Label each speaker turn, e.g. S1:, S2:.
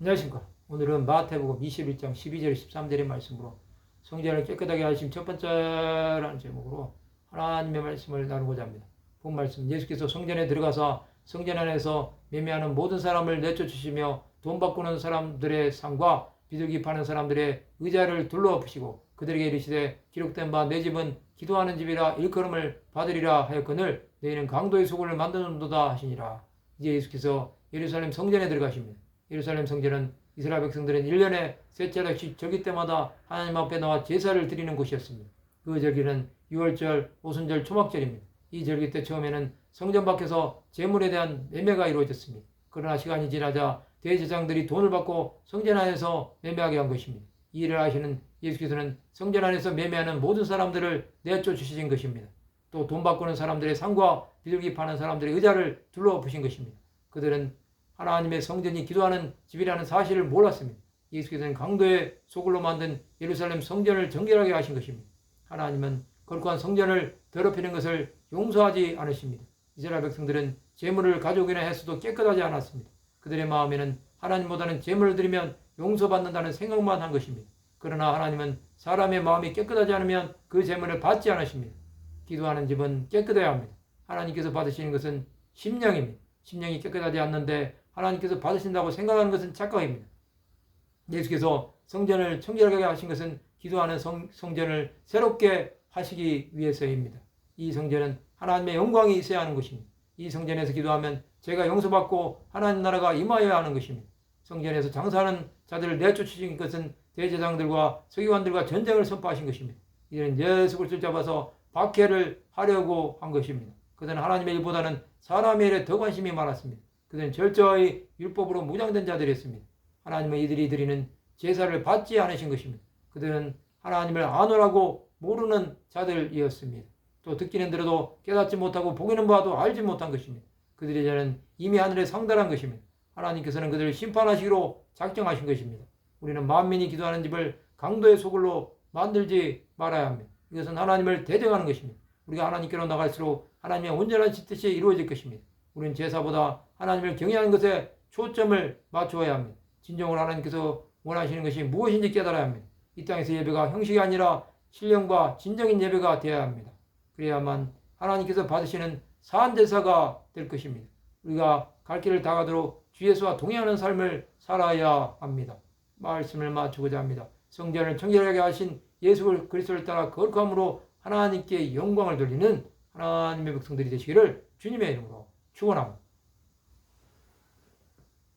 S1: 안녕하십니까. 오늘은 마태복음 21장 12절 13절의 말씀으로 성전을 깨끗하게 하신 첫 번째라는 제목으로 하나님의 말씀을 나누고자 합니다. 본 말씀 예수께서 성전에 들어가서 성전 안에서 매매하는 모든 사람을 내쫓으시며 돈 바꾸는 사람들의 상과 비둘기 파는 사람들의 의자를 둘러엎으시고 그들에게 이르시되 기록된 바 내 집은 기도하는 집이라 일컬음을 받으리라 하였거늘 너희는 강도의 소굴을 만드는 도다 하시니라. 이제 예수께서 예루살렘 성전에 들어가십니다. 예루살렘 성전은 이스라엘 백성들은 1년에 셋째 달씩 절기 때마다 하나님 앞에 나와 제사를 드리는 곳이었습니다. 그 절기는 6월절, 오순절, 초막절입니다. 이 절기 때 처음에는 성전 밖에서 재물에 대한 매매가 이루어졌습니다. 그러나 시간이 지나자 대제장들이 돈을 받고 성전 안에서 매매하게 한 것입니다. 이 일을 하시는 예수께서는 성전 안에서 매매하는 모든 사람들을 내쫓으신 것입니다. 또 돈 바꾸는 사람들의 상과 비둘기 파는 사람들의 의자를 둘러엎으신 것입니다. 그들은 하나님의 성전이 기도하는 집이라는 사실을 몰랐습니다. 예수께서는 강도의 소굴로 만든 예루살렘 성전을 정결하게 하신 것입니다. 하나님은 거룩한 성전을 더럽히는 것을 용서하지 않으십니다. 이스라엘 백성들은 재물을 가져오기나 했어도 깨끗하지 않았습니다. 그들의 마음에는 하나님보다는 재물을 드리면 용서받는다는 생각만 한 것입니다. 그러나 하나님은 사람의 마음이 깨끗하지 않으면 그 재물을 받지 않으십니다. 기도하는 집은 깨끗해야 합니다. 하나님께서 받으시는 것은 심령입니다. 심령이 깨끗하지 않는데 하나님께서 받으신다고 생각하는 것은 착각입니다. 예수께서 성전을 청결하게 하신 것은 기도하는 성, 성전을 새롭게 하시기 위해서입니다. 이 성전은 하나님의 영광이 있어야 하는 것입니다. 이 성전에서 기도하면 제가 용서받고 하나님 나라가 임하여야 하는 것입니다. 성전에서 장사하는 자들을 내쫓으신 것은 대제장들과 서기관들과 전쟁을 선포하신 것입니다. 이들은 예수 그리스도를 잡아서 박해를 하려고 한 것입니다. 그들은 하나님의 일보다는 사람의 일에 더 관심이 많았습니다. 그들은 철저히 율법으로 무장된 자들이었습니다. 하나님은 이들이 드리는 제사를 받지 않으신 것입니다. 그들은 하나님을 아노라고 모르는 자들이었습니다. 또 듣기는 들어도 깨닫지 못하고 보기는 봐도 알지 못한 것입니다. 그들의 죄는 이미 하늘에 상달한 것입니다. 하나님께서는 그들을 심판하시기로 작정하신 것입니다. 우리는 만민이 기도하는 집을 강도의 소굴로 만들지 말아야 합니다. 이것은 하나님을 대적하는 것입니다. 우리가 하나님께로 나갈수록 하나님의 온전한 뜻이 이루어질 것입니다. 우리는 제사보다 하나님을 경외하는 것에 초점을 맞추어야 합니다. 진정으로 하나님께서 원하시는 것이 무엇인지 깨달아야 합니다. 이 땅에서 예배가 형식이 아니라 신령과 진정인 예배가 되어야 합니다. 그래야만 하나님께서 받으시는 사한제사가 될 것입니다. 우리가 갈 길을 다가도록 주 예수와 동행하는 삶을 살아야 합니다. 말씀을 마치고자 합니다. 성전을 청결하게 하신 예수 그리스도를 따라 거룩함으로 하나님께 영광을 돌리는 하나님의 백성들이 되시기를 주님의 이름으로 축원합니다.